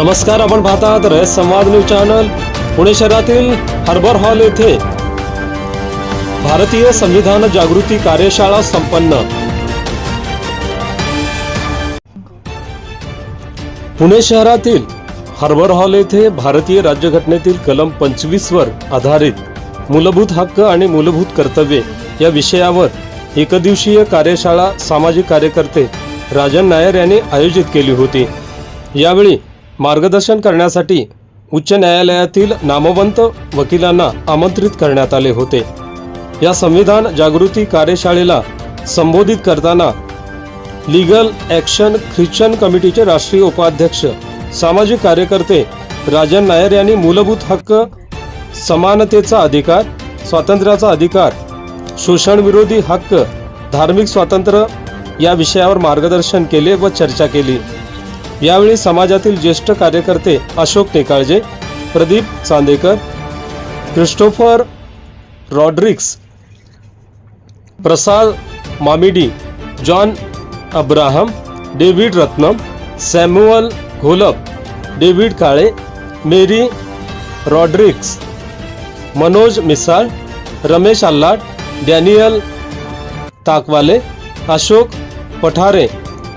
नमस्कार आपण पाहतात रयत संवाद न्यूज चॅनल. पुणे शहरातील हार्बर हॉल येथे भारतीय संविधान जागृती कार्यशाळा संपन्न. पुणे शहरातील हार्बर हॉल येथे भारतीय राज्यघटनेतील कलम पंचवीस वर आधारित मूलभूत हक्क आणि मूलभूत कर्तव्ये या विषयावर एकदिवसीय कार्यशाळा सामाजिक कार्यकर्ते राजन नायर यांनी आयोजित केली होती. यावेळी मार्गदर्शन करण्यासाठी उच्च न्यायालयातील नामवंत वकिलांना आमंत्रित करण्यात आले होते. या संविधान जागृती कार्यशाळेला संबोधित करताना लीगल ॲक्शन ख्रिश्चन कमिटीचे राष्ट्रीय उपाध्यक्ष सामाजिक कार्यकर्ते राजन नायर यांनी मूलभूत हक्क समानतेचा अधिकार स्वातंत्र्याचा अधिकार शोषणविरोधी हक्क धार्मिक स्वातंत्र्य या विषयावर मार्गदर्शन केले व चर्चा केली. यावेळी समाजातील ज्येष्ठ कार्यकर्ते Ashok Nekalje Pradeep Chandekar Christopher Rodrigues Prasad Mamidi John Abraham David Ratnam Samuel Gholap David Kale Mary Rodrigues Manoj Misal Ramesh Allat Daniel Takwale Ashok Pathare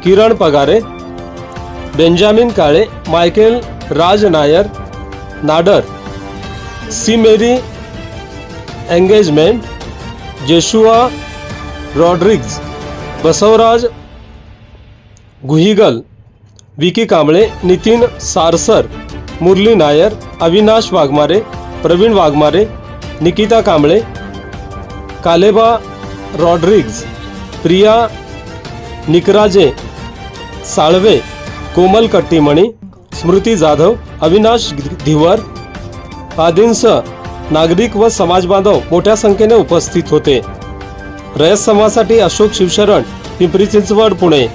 Kiran Pagare Benjamin Kale Michael Raj Nair Nadar C Mary engagement Joshua Rodriguez Basavaraj Guhigal Vicky Kamble Nitin Sarsar Murali Nair Avinash Waghmare Praveen Waghmare Nikita Kamble कालेबा Rodriguez Priya Nikraje Salve Komal Kattimani Smriti Jadhav Avinash धिवर आदींसह नागरिक व समाजबांधव मोठ्या संख्येने उपस्थित होते. रयत समाजासाठी अशोक शिवशरण पिंपरी चिंचवड पुणे.